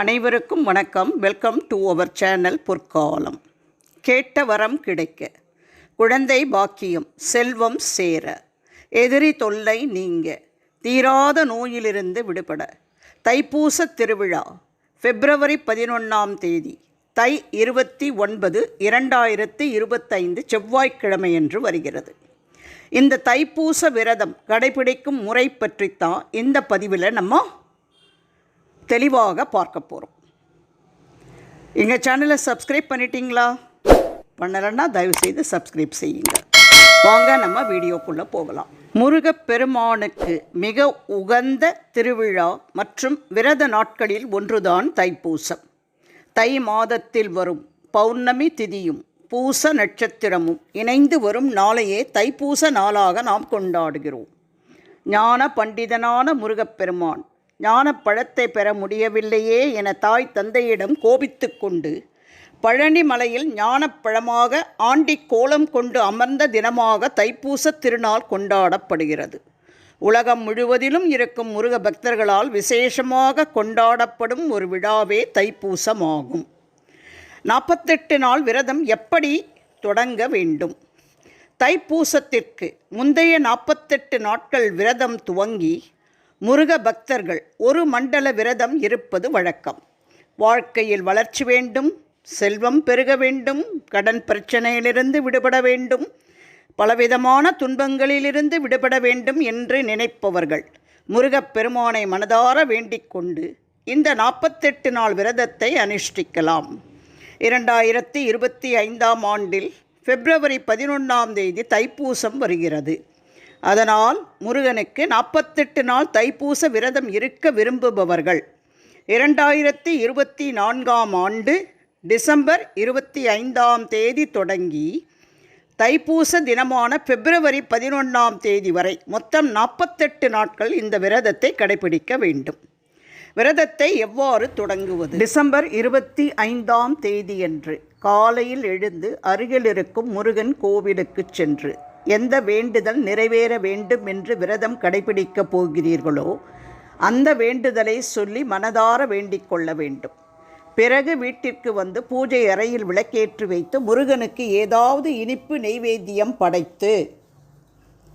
அனைவருக்கும் வணக்கம். Welcome to our channel பொற்காலம். கேட்ட வரம் கிடைக்க. குழந்தை பாக்கியம் செல்வம் சேர. எதிரி தொல்லை நீங்க. தீராத நோயிலிருந்து விடுபட. தைப்பூச திருவிழா பிப்ரவரி பதினொன்றாம் தேதி தை இருபத்தி ஒன்பது இரண்டாயிரத்து இருபத்தைந்து செவ்வாய்க்கிழமையன்று வருகிறது. இந்த தைப்பூச விரதம் கடைபிடிக்கும் முறை பற்றித்தான் இந்த பதிவில் நம்ம தெளிவாக பார்க்க போகிறோம் எங்கள் சேனலை சப்ஸ்கிரைப் பண்ணிட்டீங்களா? பண்ணலைன்னா தயவுசெய்து சப்ஸ்கிரைப் செய்யுங்க. வாங்க நம்ம வீடியோக்குள்ளே போகலாம். முருகப்பெருமானுக்கு மிக உகந்த திருவிழா மற்றும் விரத நாட்களில் ஒன்றுதான் தைப்பூசம். தை மாதத்தில் வரும் பௌர்ணமி திதியும் பூச நட்சத்திரமும் இணைந்து வரும் நாளையே தைப்பூச நாளாக நாம் கொண்டாடுகிறோம். ஞான பண்டிதனான முருகப்பெருமான் ஞானப்பழத்தை பெற முடியவில்லையே என தாய் தந்தையிடம் கோபித்து கொண்டு பழனி மலையில் ஞானப்பழமாக ஆண்டி கோலம் கொண்டு அமர்ந்த தினமாக தைப்பூச திருநாள் கொண்டாடப்படுகிறது. உலகம் முழுவதிலும் இருக்கும் முருக பக்தர்களால் விசேஷமாக கொண்டாடப்படும் ஒரு விழாவே தைப்பூசமாகும். நாற்பத்தெட்டு நாள் விரதம் எப்படி தொடங்க வேண்டும்? தைப்பூசத்திற்கு முந்தைய நாற்பத்தெட்டு நாட்கள் விரதம் துவங்கி முருக பக்தர்கள் ஒரு மண்டல விரதம் இருப்பது வழக்கம். வாழ்க்கையில் வளர்ச்சி வேண்டும் செல்வம் பெருக வேண்டும் கடன் பிரச்சனையிலிருந்து விடுபட வேண்டும் பலவிதமான துன்பங்களிலிருந்து விடுபட வேண்டும் என்று நினைப்பவர்கள் முருகப்பெருமானை மனதார வேண்டிக் கொண்டு இந்த நாற்பத்தெட்டு நாள் விரதத்தை அனுஷ்டிக்கலாம். இரண்டாயிரத்தி இருபத்தி ஐந்தாம் ஆண்டில் பிப்ரவரி பதினொன்றாம் தேதி தைப்பூசம் வருகிறது. அதனால் முருகனுக்கு நாற்பத்தெட்டு நாள் தைப்பூச விரதம் இருக்க விரும்புபவர்கள். இரண்டாயிரத்தி இருபத்தி நான்காம் ஆண்டு டிசம்பர் இருபத்தி ஐந்தாம் தேதி தொடங்கி தைப்பூச தினமான பிப்ரவரி பதினொன்றாம் தேதி வரை மொத்தம் நாற்பத்தெட்டு நாட்கள் இந்த விரதத்தை கடைபிடிக்க வேண்டும். விரதத்தை எவ்வாறு தொடங்குவது? டிசம்பர் இருபத்தி ஐந்தாம் தேதியன்று காலையில் எழுந்து அருகில் இருக்கும் முருகன் கோவிலுக்கு சென்று எந்த வேண்டுதல் நிறைவேற வேண்டும் என்று விரதம் கடைபிடிக்கப் போகிறீர்களோ அந்த வேண்டுதலை சொல்லி மனதார வேண்டிக் கொள்ள வேண்டும். பிறகு வீட்டிற்கு வந்து பூஜை அறையில் விளக்கேற்றி வைத்து முருகனுக்கு ஏதாவது இனிப்பு நெய்வேத்தியம் படைத்து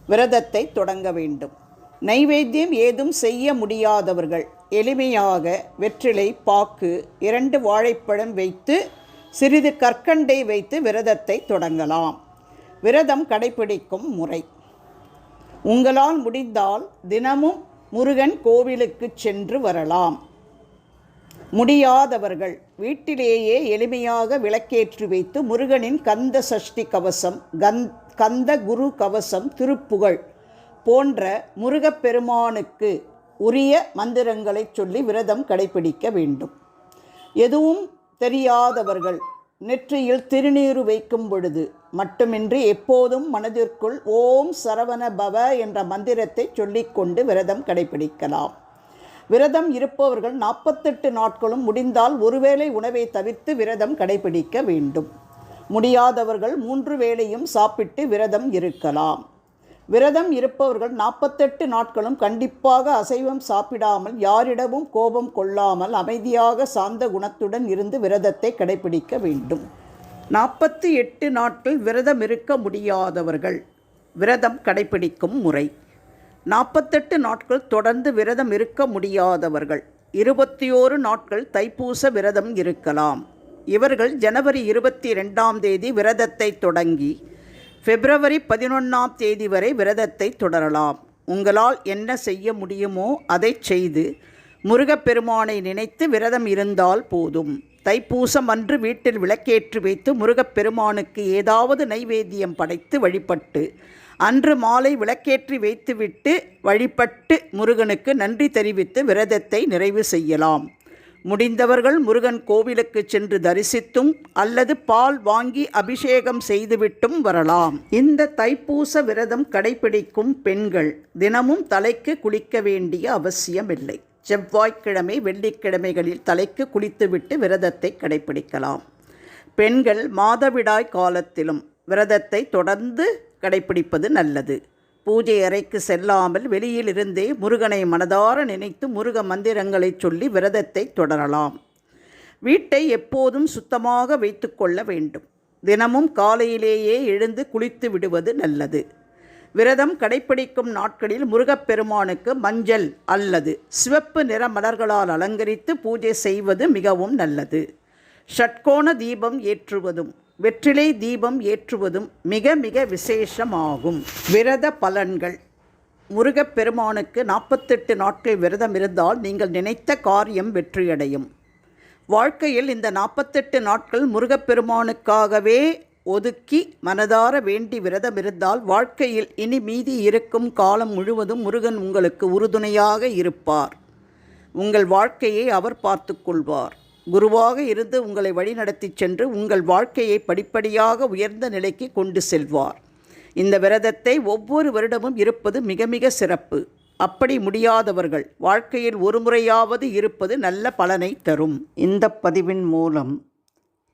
விரதத்தை தொடங்க வேண்டும். நைவேத்தியம் ஏதும் செய்ய முடியாதவர்கள் எளிமையாக வெற்றிலை பாக்கு இரண்டு வாழைப்பழம் வைத்து சிறிது கற்கண்டை வைத்து விரதத்தை தொடங்கலாம். விரதம் கடைபிடிக்கும் முறை. உங்களால் முடிந்தால் தினமும் முருகன் கோவிலுக்கு சென்று வரலாம். முடியாதவர்கள் வீட்டிலேயே எளிமையாக விளக்கேற்றி வைத்து முருகனின் கந்த சஷ்டி கவசம் கந் கந்த குரு கவசம் திருப்புகழ் போன்ற முருகப்பெருமானுக்கு உரிய மந்திரங்களை சொல்லி விரதம் கடைபிடிக்க வேண்டும். எதுவும் தெரியாதவர்கள் நெற்றியில் திருநீறு வைக்கும் பொழுது மட்டுமின்றி எப்போதும் மனதிற்குள் ஓம் சரவண பவ என்ற மந்திரத்தை சொல்லிக்கொண்டு விரதம் கடைபிடிக்கலாம். விரதம் இருப்பவர்கள் நாற்பத்தெட்டு நாட்களும் முடிந்தால் ஒருவேளை உணவை தவிர்த்து விரதம் கடைபிடிக்க வேண்டும். முடியாதவர்கள் மூன்று வேளையும் சாப்பிட்டு விரதம் இருக்கலாம். விரதம் இருப்பவர்கள் நாற்பத்தெட்டு நாட்களும் கண்டிப்பாக அசைவம் சாப்பிடாமல் யாரிடமும் கோபம் கொள்ளாமல் அமைதியாக சாந்த குணத்துடன் இருந்து விரதத்தை கடைபிடிக்க வேண்டும். நாற்பத்தி எட்டு நாட்கள் விரதம் இருக்க முடியாதவர்கள் விரதம் கடைபிடிக்கும் முறை. நாற்பத்தெட்டு நாட்கள் தொடர்ந்து விரதம் இருக்க முடியாதவர்கள் இருபத்தி ஓரு நாட்கள் தைப்பூச விரதம் இருக்கலாம். இவர்கள் ஜனவரி இருபத்தி ரெண்டாம் தேதி விரதத்தை தொடங்கி பிப்ரவரி பதினொன்றாம் தேதி வரை விரதத்தை தொடரலாம். உங்களால் என்ன செய்ய முடியுமோ அதை செய்து முருகப்பெருமானை நினைத்து விரதம் இருந்தால் போதும். தைப்பூசம் அன்று வீட்டில் விளக்கேற்றி வைத்து முருகப்பெருமானுக்கு ஏதாவது நைவேத்தியம் படைத்து வழிபட்டு அன்று மாலை விளக்கேற்றி வைத்துவிட்டு வழிபட்டு முருகனுக்கு நன்றி தெரிவித்து விரதத்தை நிறைவு செய்யலாம். முடிந்தவர்கள் முருகன் கோவிலுக்கு சென்று தரிசித்தும் அல்லது பால் வாங்கி அபிஷேகம் செய்துவிட்டும் வரலாம். இந்த தைப்பூச விரதம் கடைபிடிக்கும் பெண்கள் தினமும் தலைக்கு குளிக்க வேண்டிய அவசியமில்லை. செவ்வாய்க்கிழமை வெள்ளிக்கிழமைகளில் தலைக்கு குளித்துவிட்டு விரதத்தை கடைபிடிக்கலாம். பெண்கள் மாதவிடாய் காலத்திலும் விரதத்தை தொடர்ந்து கடைபிடிப்பது நல்லது. பூஜை அறைக்கு செல்லாமல் வெளியிலிருந்தே முருகனை மனதார நினைத்து முருக மந்திரங்களைச் சொல்லி விரதத்தை தொடரலாம். வீட்டை எப்போதும் சுத்தமாக வைத்துக்கொள்ள வேண்டும். தினமும் காலையிலேயே எழுந்து குளித்து விடுவது நல்லது. விரதம் கடைப்பிடிக்கும் நாட்களில் முருகப்பெருமானுக்கு மஞ்சள் அல்லது சிவப்பு நிற மலர்களால் அலங்கரித்து பூஜை செய்வது மிகவும் நல்லது. ஷட்கோண தீபம் ஏற்றுவதும் வெற்றிலை தீபம் ஏற்றுவதும் மிக மிக விசேஷமாகும். விரத பலன்கள். முருகப்பெருமானுக்கு நாற்பத்தெட்டு நாட்கள் விரதம் இருந்தால் நீங்கள் நினைத்த காரியம் வெற்றியடையும். வாழ்க்கையில் இந்த நாற்பத்தெட்டு நாட்கள் முருகப்பெருமானுக்காகவே ஒதுக்கி மனதார வேண்டி விரதம் இருந்தால் வாழ்க்கையில் இனி மீதி இருக்கும் காலம் முழுவதும் முருகன் உங்களுக்கு உறுதுணையாக இருப்பார். உங்கள் வாழ்க்கையை அவர் பார்த்து கொள்வார். குருவாக இருந்து உங்களை வழிநடத்தி சென்று உங்கள் வாழ்க்கையை படிப்படியாக உயர்ந்த நிலைக்கு கொண்டு செல்வார். இந்த விரதத்தை ஒவ்வொரு வருடமும் இருப்பது மிக மிக சிறப்பு. அப்படி முடியாதவர்கள் வாழ்க்கையில் ஒரு முறையாவது இருப்பது நல்ல பலனை தரும். இந்த பதிவின் மூலம்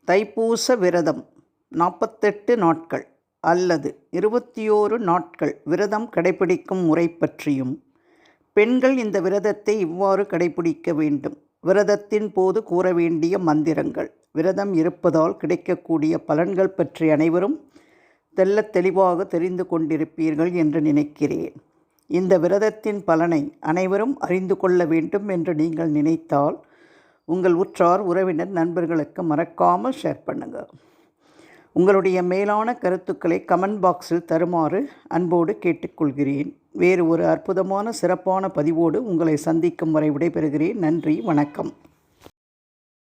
தைப்பூச விரதம் நாற்பத்தெட்டு நாட்கள் அல்லது இருபத்தி ஓரு நாட்கள் விரதம் கடைபிடிக்கும் முறை பற்றியும் பெண்கள் இந்த விரதத்தை இவ்வாறு கடைபிடிக்க வேண்டும். விரதத்தின் போது கூற வேண்டிய மந்திரங்கள். விரதம் இருப்பதால் கிடைக்கக்கூடிய பலன்கள் பற்றி அனைவரும் தெல்ல தெளிவாக தெரிந்து கொண்டிருப்பீர்கள் என்று நினைக்கிறேன். இந்த விரதத்தின் பலனை அனைவரும் அறிந்து கொள்ள வேண்டும் என்று நீங்கள் நினைத்தால் உங்கள் உற்றார் உறவினர் நண்பர்களுக்கு மறக்காமல் ஷேர் பண்ணுங்கள் உங்களுடைய மேலான கருத்துக்களை கமெண்ட் பாக்ஸில் தருமாறு அன்போடு கேட்டுக்கொள்கிறேன். வேறு ஒரு அற்புதமான சிறப்பான பதிவோடு உங்களை சந்திக்கும் வரை விடைபெறுகிறேன். நன்றி வணக்கம்.